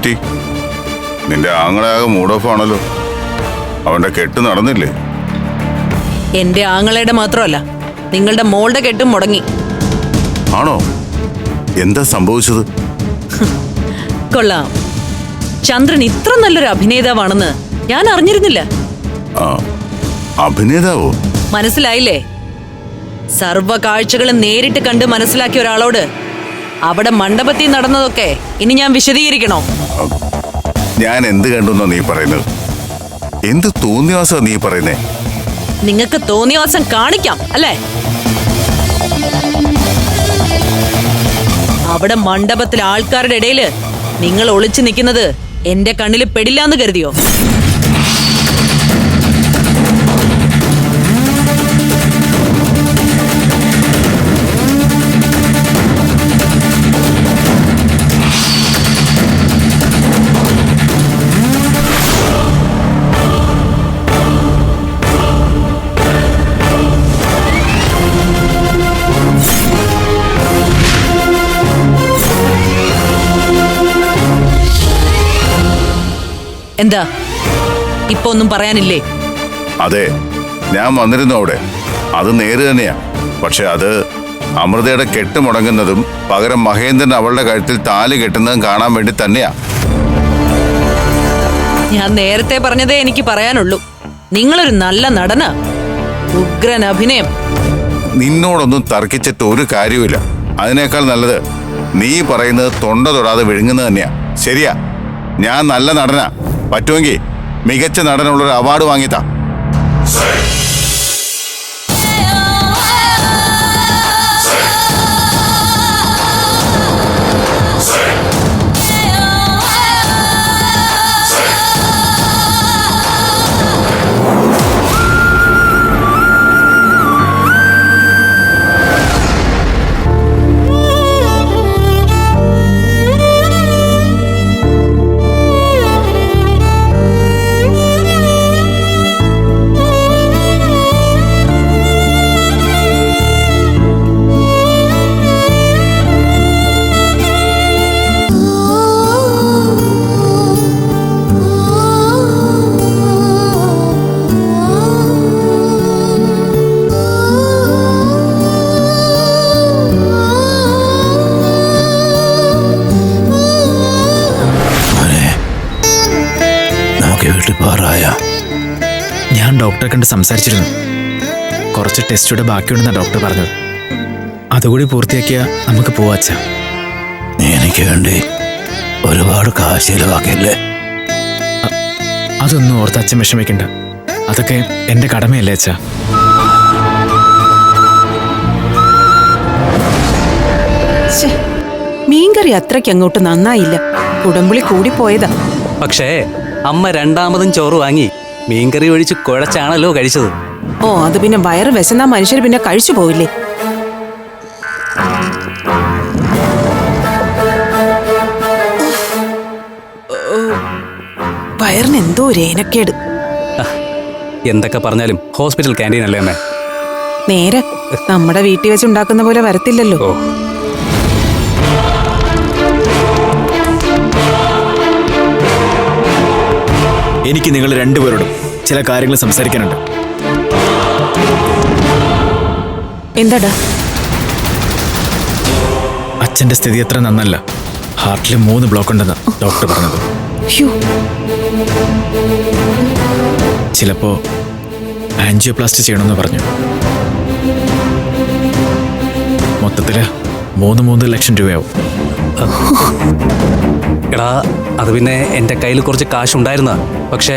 പറ്റി. നിന്റെ ആങ്ങളാകെ mood off ആണല്ലോ. അവന്റെ കെട്ട് നടന്നില്ലേ? എന്റെ ആങ്ങളയുടെ മാത്രമല്ല നിങ്ങളുടെ മോളുടെ കെട്ടും മുടങ്ങി. ആണോ? എന്താ സംഭവിച്ചത്? കൊള്ളാം. ചന്ദ്രൻ ഇത്ര നല്ലൊരു അഭിനേതാവാണെന്ന് ഞാൻ അറിഞ്ഞിരുന്നില്ല. ആ അഭിനേതാവോ? മനസ്സിലായില്ലേ? സർവ കാഴ്ചകളും നേരിട്ട് കണ്ട് മനസ്സിലാക്കിയ ഒരാളോട് അവിടെ മണ്ഡപത്തിൽ നടന്നതൊക്കെ ഇനി ഞാൻ വിശദീകരിക്കണോ? ഞാൻ എന്ത് കണ്ടെന്നോ നീ പറയുന്നത്? എന്ത് തോന്നിയാസോ നീ പറയുന്നേ? നിങ്ങൾക്ക് തോന്നിയവാസം കാണിക്കാം അല്ലേ? അവിടെ മണ്ഡപത്തിലെ ആൾക്കാരുടെ ഇടയിൽ നിങ്ങൾ ഒളിച്ചു നിൽക്കുന്നത് എന്റെ കണ്ണിൽ പെടില്ലാന്ന് കരുതിയോ? എന്താ? ഇപ്പൊ ഒന്നും പറയാനില്ലേ? അതെ ഞാൻ വന്നിരുന്നു അവിടെ. അത് നേര് തന്നെയാ. പക്ഷെ അത് അമൃതയുടെ കെട്ട് മുടങ്ങുന്നതും പകരം മഹേന്ദ്രൻ അവളുടെ കഴുത്തിൽ താൽ കെട്ടുന്നതും കാണാൻ വേണ്ടി തന്നെയാ. ഞാൻ നേരത്തെ പറഞ്ഞതേ എനിക്ക് പറയാനുള്ളൂ. നിങ്ങളൊരു നല്ല നടന. ഉഗ്രൻ അഭിനയം. നിന്നോടൊന്നും തർക്കിച്ചിട്ട് ഒരു കാര്യവുമില്ല. അതിനേക്കാൾ നല്ലത് നീ പറയുന്നത് തൊണ്ട തൊടാതെ വിഴുങ്ങുന്നത് തന്നെയാ. ശരിയാ. ഞാൻ നല്ല നടനാ. പറ്റുമെങ്കിൽ മികച്ച നടനുള്ളൊരു അവാർഡ് വാങ്ങിത്താ ഡോക്ടറെ കണ്ട് സംസാരിച്ചിരുന്നു. കുറച്ച് ടെസ്റ്റുടെ ബാക്കിയുണ്ടെന്നാണ് ഡോക്ടർ പറഞ്ഞു അതുകൂടി പൂർത്തിയാക്കിയാൽ നമുക്ക് പോവാച്ച എനിക്ക് വേണ്ടി ഒരുപാട് കാശ് ചിലവാക്കിയല്ലേ? അതൊന്നും ഓർത്ത് അച്ഛൻ വിഷമിക്കണ്ട. അതൊക്കെ എന്റെ കടമയല്ലേ അച്ഛാ. മീൻകറി അത്രയ്ക്ക് അങ്ങോട്ട് നന്നായില്ല. കുടംപുളി കൂടിപ്പോയതാ. പക്ഷേ അമ്മ രണ്ടാമതും ചോറ് വാങ്ങി. മീൻകറി ഒഴിച്ച് കുഴച്ചാണല്ലോ കഴിച്ചത്. ഓ അത് പിന്നെ വയറ് വിശന്നാ മനുഷ്യർ പിന്നെ കഴിച്ചു പോവില്ലേ? വയറിന് എന്തോ ഒരു ഏനക്കേട്. എന്തൊക്കെ പറഞ്ഞാലും ഹോസ്പിറ്റൽ ക്യാന്റീൻ അല്ലേ അമ്മേ. നേരെ നമ്മുടെ വീട്ടിൽ വെച്ച് ഉണ്ടാക്കുന്ന പോലെ വരത്തില്ലല്ലോ. എനിക്ക് നിങ്ങൾ രണ്ടുപേരോടും ചില കാര്യങ്ങൾ സംസാരിക്കാനുണ്ട്. എന്താടാ? അച്ഛന്റെ സ്ഥിതി അത്ര നന്നല്ല. ഹാർട്ടിൽ മൂന്ന് ബ്ലോക്ക് ഉണ്ടെന്ന് ഡോക്ടർ പറഞ്ഞത്. ചിലപ്പോ ആൻജിയോപ്ലാസ്റ്റ് ചെയ്യണമെന്ന് പറഞ്ഞു. മൊത്തത്തിൽ മൂന്ന് മൂന്ന് ലക്ഷം രൂപയാവും. എടാ അത് പിന്നെ എന്റെ കയ്യിൽ കുറച്ച് കാശ് കാശുണ്ടായിരുന്ന? പക്ഷേ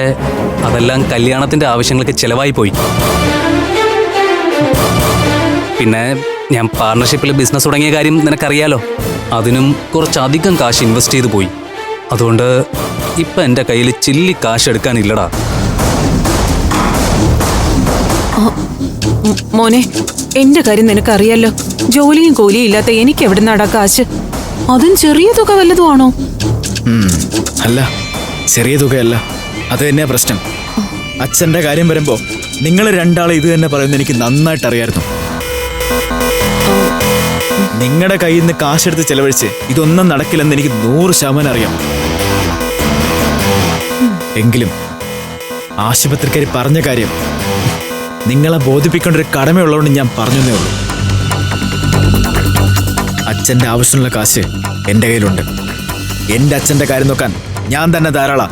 അതെല്ലാം കല്യാണത്തിന്റെ ആവശ്യങ്ങൾക്ക് ചിലവായി പോയി. പിന്നെ ഞാൻ പാർട്ണർഷിപ്പിൽ ബിസിനസ് തുടങ്ങിയ കാര്യം നിനക്കറിയാലോ? അതിനും കുറച്ചധികം കാശ് ഇൻവെസ്റ്റ് ചെയ്തു പോയി. അതുകൊണ്ട് ഇപ്പം എന്റെ കയ്യിൽ ചില്ലി കാശ് എടുക്കാനില്ലടാ മോനെ എന്റെ കാര്യം നിനക്കറിയാലോ? ജോലിയും കൂലിയും ഇല്ലാത്ത എനിക്ക് എവിടെ നിന്നാടാ കാശ് അതും ചെറിയ തുക വല്ലതും ആണോ? അല്ല ചെറിയ തുകയല്ല. അത് തന്നെയാ പ്രശ്നം. അച്ഛന്റെ കാര്യം വരുമ്പോൾ നിങ്ങൾ രണ്ടാളെ ഇത് തന്നെ പറയുന്നത് എനിക്ക് നന്നായിട്ട് അറിയായിരുന്നു നിങ്ങളുടെ കയ്യിൽ നിന്ന് കാശെടുത്ത് ചെലവഴിച്ച് ഇതൊന്നും നടക്കില്ലെന്ന് എനിക്ക് നൂറ് ശതമാനം അറിയാം. എങ്കിലും ആശുപത്രിക്കാരി പറഞ്ഞ കാര്യം നിങ്ങളെ ബോധിപ്പിക്കേണ്ട ഒരു കടമയുള്ളതുകൊണ്ട് ഞാൻ പറഞ്ഞതേ ഉള്ളൂ. അച്ഛന്റെ ആവശ്യമുള്ള കാശ് എന്റെ കയ്യിലുണ്ട്. എന്റെ അച്ഛന്റെ കാര്യം നോക്കാൻ ഞാൻ തന്നെ ധാരാളം.